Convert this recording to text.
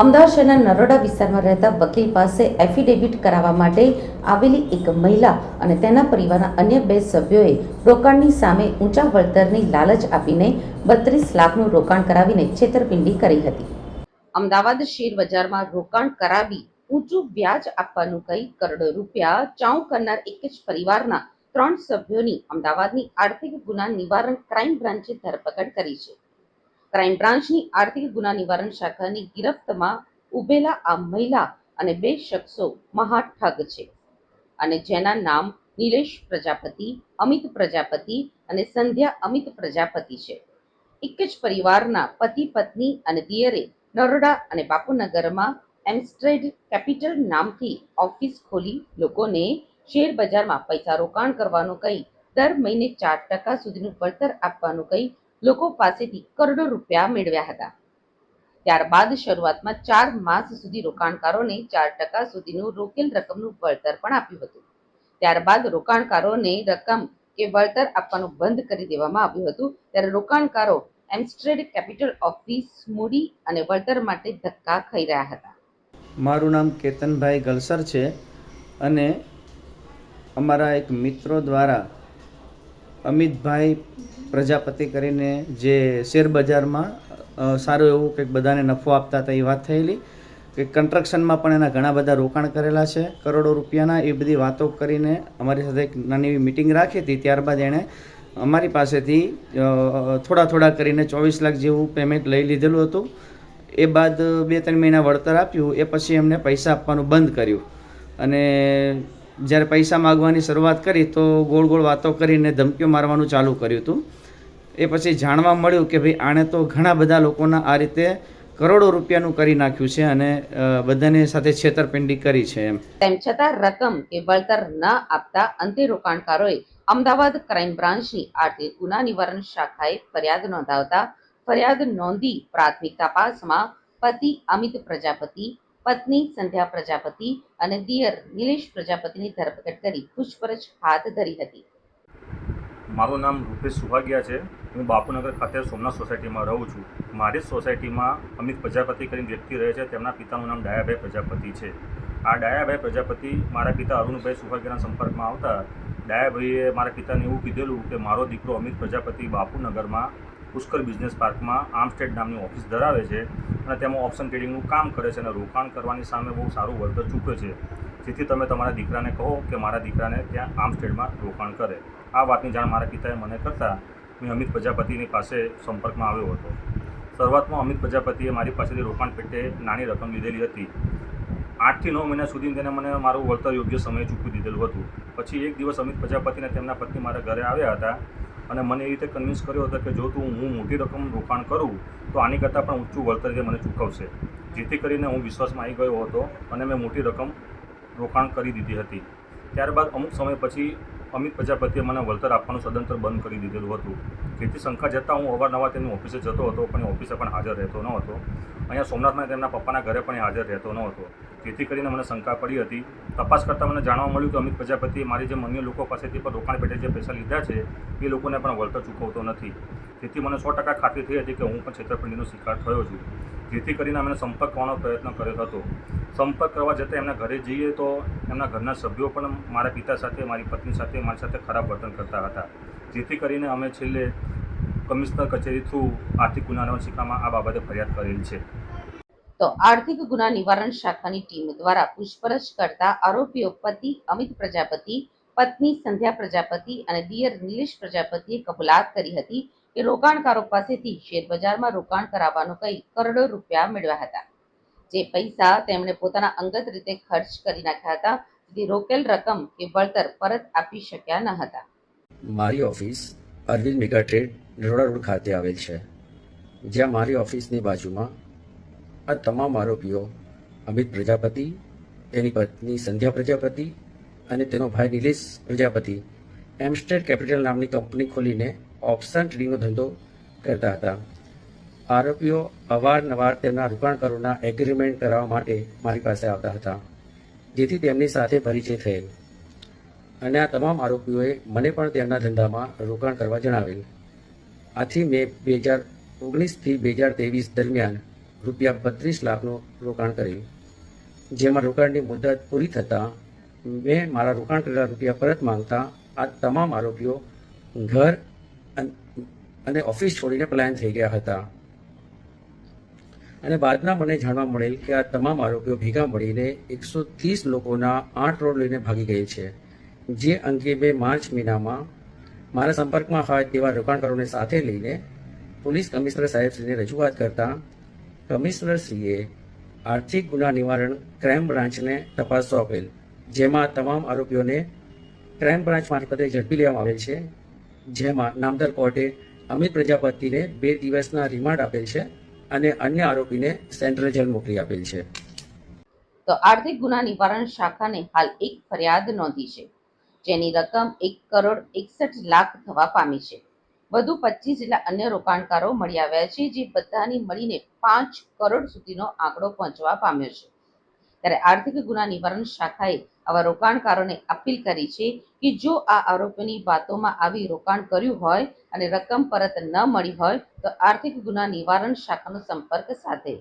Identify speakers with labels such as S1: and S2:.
S1: અમદાવાદ શહેરના નરોડા વિસ્તારમાં રહેતા વકીલ પાસે એફિડેવિટ કરાવવા માટે આવેલી એક મહિલા અને તેના પરિવારના અન્ય બે સભ્યોએ રોકાણની સામે ઊંચા વળતરની લાલચ આપીને બત્રીસ લાખનું રોકાણ કરાવીને છેતરપિંડી કરી હતી. અમદાવાદ શેર બજારમાં રોકાણ કરાવી ઊંચું વ્યાજ આપવાનું કહી કરોડો રૂપિયા ચાઉ કરનાર એક જ પરિવારના ત્રણ સભ્યોની અમદાવાદની આર્થિક ગુના નિવારણ ક્રાઇમ બ્રાન્ચે ધરપકડ કરી છે. ક્રાઇમ બ્રાન્ચની આર્થિક ગુના નિવારણ શાખાની ગિરફ્તમાં ઉભેલા આ મહિલા અને બે શખ્સો મહા છે અને જેના નામ નિલેશ પ્રજાપતિ, અમિત પ્રજાપતિ અને સંધ્યા અમિત પ્રજાપતિ છે. એક જ પરિવારના પતિ, પત્ની અને દિયરે નરોડા અને બાપુનગરમાં એમસ્ટ્રેડ કેપિટલ નામથી ઓફિસ ખોલી લોકોને શેર બજારમાં પૈસા રોકાણ કરવાનું કહી દર મહિને ચાર ટકા સુધીનું વળતર આપવાનું કહી લોકો પાસેથી કરોડો રૂપિયા મેળવ્યા હતા. ત્યારબાદ શરૂઆતમાં ચાર માસ સુધી રોકાણકારોને ચાર ટકા સુધીનું રોકેલ રકમનું વળતર પણ આપ્યું હતું. ત્યારબાદ રોકાણકારોને રકમ કે વળતર આપવાનું બંધ કરી દેવામાં આવ્યું હતું. ત્યારે રોકાણકારો એમસ્ટ્રેડ કેપિટલ ઓફિસ મૂડી અને વળતર માટે ધક્કા ખાઈ રહ્યા હતા.
S2: મારું નામ કેતનભાઈ ગલસર છે અને અમારા એક મિત્રો દ્વારા અમિતભાઈ પ્રજાપતિ કરીને જે શેર બજારમાં સારું એવું કંઈક બધાને નફો આપતા હતા એ વાત થયેલી. કે કન્સ્ટ્રક્શનમાં પણ એના ઘણા બધા રોકાણ કરેલા છે. કરોડો રૂપિયાના એ બધી વાતો કરીને અમારી સાથે એક નાની એવી મિટિંગ રાખી હતી. ત્યારબાદ એણે અમારી પાસેથી થોડા થોડા કરીને ચોવીસ લાખ જેવું પેમેન્ટ લઈ લીધેલું હતું. એ બાદ બે ત્રણ મહિના વળતર આપ્યું. એ પછી એમને પૈસા આપવાનું બંધ કર્યું. અને જ્યારે પૈસા માગવાની શરૂઆત કરી તો ગોળ ગોળ વાતો કરીને ધમકીઓ મારવાનું ચાલુ કર્યું હતું. એ પછી જાણવા મળ્યું કે ભાઈ, આણે તો ઘણા બધા લોકોના આ રીતે કરોડો રૂપિયાનું કરી નાખ્યું છે અને બધાને સાથે છેતરપિંડી કરી છે એમ.
S1: તેમ છતાં રકમ કે વળતર ન આપતા અંતે રોકાણકારોએ અમદાવાદ ક્રાઇમ બ્રાન્ચની આર્થિક ગુના નિવારણ શાખાએ ફરિયાદ નોંધાવતા ફરિયાદ નોંધી પ્રાથમિક તપાસમાં પતિ અમિત પ્રજાપતિ પત્ની, સંધ્યા પ્રજાપતિ અને દિયર નિલેશ પ્રજાપતિની ધરપકડ કરી પૂછપરછ હાથ ધરી હતી.
S3: મારું નામ રૂપેશ સુભાગિયા છે. હું બાપુનગર ખાતે સોમનાથ સોસાયટીમાં રહું છું. મારી સોસાયટીમાં અમિત પ્રજાપતિ કરીને વ્યક્તિ રહે છે. તેમના પિતાનું નામ ડાયાભાઈ પ્રજાપતિ છે. આ ડાયાભાઈ પ્રજાપતિ મારા પિતા અરુણભાઈ સુભાગિયાના સંપર્કમાં આવતા. ડાયાભાઈએ મારા પિતાને એવું કીધેલું કે, મારો દીકરો અમિત પ્રજાપતિ બાપુનગરમાં પુષ્કર બિઝનેસ પાર્કમાં આર્મસ્ટેડ નામની ઓફિસ ધરાવે છે અને તેમાં ઓપ્શન ટ્રેડિંગનું કામ કરે છે અને રોકાણ કરવાની સામે બહુ સારું વળતર ચૂકવે છે. જેથી તમે તમારા દીકરાને કહો કે મારા દીકરાને ત્યાં આર્મસ્ટેડમાં રોકાણ કરે. આ વાતની જાણ મારા પિતાએ મને કરતાં મેં અમિત પ્રજાપતિની પાસે સંપર્કમાં આવ્યો હતો. શરૂઆતમાં અમિત પ્રજાપતિએ મારી પાસેથી રોકાણ પેટે નાની રકમ લીધેલી હતી. આઠથી નવ મહિના સુધી તેને મને મારું વળતર યોગ્ય સમયે ચૂકવી દીધેલું હતું. પછી એક દિવસ અમિત પ્રજાપતિને તેમના પત્ની મારા ઘરે આવ્યા હતા. અને મને એ રીતે કન્વિન્સ કર્યો હતો કે જો તું હું મોટી રકમ રોકાણ કરું, તો આની કરતાં પણ ઊંચું વળતર જે મને ચૂકવશે. જેથી કરીને હું વિશ્વાસમાં આવી ગયો હતો અને મેં મોટી રકમ રોકાણ કરી દીધી હતી. ત્યારબાદ અમુક સમય પછી અમિત પ્રજાપતિએ મને વળતર આપવાનું સદંતર બંધ કરી દીધેલું હતું. જેથી શંકા જતાં હું અવારનવાર તેની ઓફિસે જતો હતો, પણ ઓફિસે પણ હાજર રહેતો ન હતો. અહીંયા સોમનાથમાં તેમના પપ્પાના ઘરે પણ હાજર રહેતો ન હતો. જેથી કરીને મને શંકા પડી હતી. તપાસ કરતાં મને જાણવા મળ્યું કે અમિત પ્રજાપતિએ મારી જે અન્ય લોકો પાસેથી પણ રોકાણ પેટે જે પૈસા લીધા છે, એ લોકોને પણ વળતર ચૂકવતો નથી. જેથી મને સો ટકા ખાતરી થઈ હતી કે હું પણ છેતરપિંડીનો શિકાર થયો છું. જેથી કરીને મને સંપર્ક કરવાનો પ્રયત્ન કર્યો હતો. સંપર્ક કરવા જતાં એમના ઘરે જઈએ તો એમના ઘરના સભ્યો પણ મારા પિતા સાથે, મારી પત્ની સાથે, મારી સાથે ખરાબ વર્તન કરતા હતા. જેથી કરીને અમે છેલ્લે કમિશનર કચેરી થ્રુ આર્થિક ગુનાના શિકામાં આ બાબતે ફરિયાદ કરેલ છે.
S1: તો આર્થિક ગુના નિવારણ શાખાની ટીમ દ્વારા પૂછપરછ કરતા આરોપીઓ પતિ અમિત પ્રજાપતિ, પત્ની સંધ્યા પ્રજાપતિ અને દિયર નિલેશ પ્રજાપતિએ કબૂલાત કરી હતી કે રોકાણકારો પાસેથી શેરબજારમાં રોકાણ કરાવવાનું કહી કરોડો રૂપિયા મેળવ્યા હતા. જે પૈસા તેમણે પોતાના અંગત રીતે ખર્ચ કરી નાખ્યા હતા, જે રોકેલ રકમ કે વળતર પરત આપી શક્યા ન હતા.
S4: મારી office Arvind mega trade, Naroda road ખાતે આવેલ છે. જ્યાં મારી ઓફિસની બાજુમાં આ તમામ આરોપીઓ, અમિત પ્રજાપતિ તેની પત્ની સંધ્યા પ્રજાપતિ અને તેનો ભાઈ નિલેશ પ્રજાપતિ એમસ્ટેડ કેપિટલ નામની કંપની ખોલીને ઓપ્શન ટ્રેડિંગનો ધંધો કરતા હતા. આરોપીઓ અવારનવાર તેમના રોકાણકારોના એગ્રીમેન્ટ કરાવવા માટે મારી પાસે આવતા હતા, જેથી તેમની સાથે પરિચય થયેલ. અને આ તમામ આરોપીઓએ મને પણ તેમના ધંધામાં રોકાણ કરવા જણાવેલ. આથી મેં બે હજાર ઓગણીસથી બે હજાર ત્રેવીસ દરમિયાન રૂપિયા બત્રીસ લાખનું રોકાણ કર્યું જેમાં રોકાણની મુદત પૂરી થતાં મેં મારા રોકાણ કરેલા રૂપિયા પરત માંગતા આ તમામ આરોપીઓ ઘર અને ઓફિસ છોડીને પલાયન થઈ ગયા હતા. અને બાદમાં મને જાણવા મળેલ કે આ તમામ આરોપીઓ ભેગા મળીને એકસો ત્રીસ લોકોના આઠ રોડ લઈને ભાગી ગઈ છે. જે અંગે મેં માર્ચ મહિનામાં મારા સંપર્કમાં હોય તેવા રોકાણકારોને સાથે લઈને પોલીસ કમિશનર સાહેબશ્રીને રજૂઆત કરતા કમિશનરશ્રીએ આર્થિક ગુના નિવારણ ક્રાઇમ બ્રાન્ચને તપાસ સોંપેલ જેમાં તમામ આરોપીઓને ક્રાઇમ બ્રાન્ચ મારફતે ઝડપી લેવામાં આવેલ છે. જેમાં નામદાર કોર્ટે અમિત પ્રજાપતિને બે દિવસના રિમાન્ડ આપેલ છે. અને અન્ય આરોપીને સેન્ટ્રલ જેલ મોકલી આપેલ છે.
S1: તો આર્થિક ગુના નિવારણ શાખાને હાલ એક ફરિયાદ નોંધી છે, જેની રકમ એક કરોડ એકસઠ લાખ થવા પામી છે. વધુ પચીસ જેટલા અન્ય રોકાણકારો મળી આવ્યા છે, જે બધાની મળીને પાંચ કરોડ સુધીનો આંકડો પહોંચવા પામ્યો છે. ત્યારે આર્થિક ગુના નિવારણ શાખાએ આવા રોકાણકારોને અપીલ કરી છે કે જો આ આરોપીની વાતોમાં આવી રોકાણ કર્યું હોય અને રકમ પરત ન મળી હોય તો આર્થિક ગુના નિવારણ શાખાનો સંપર્ક સાધે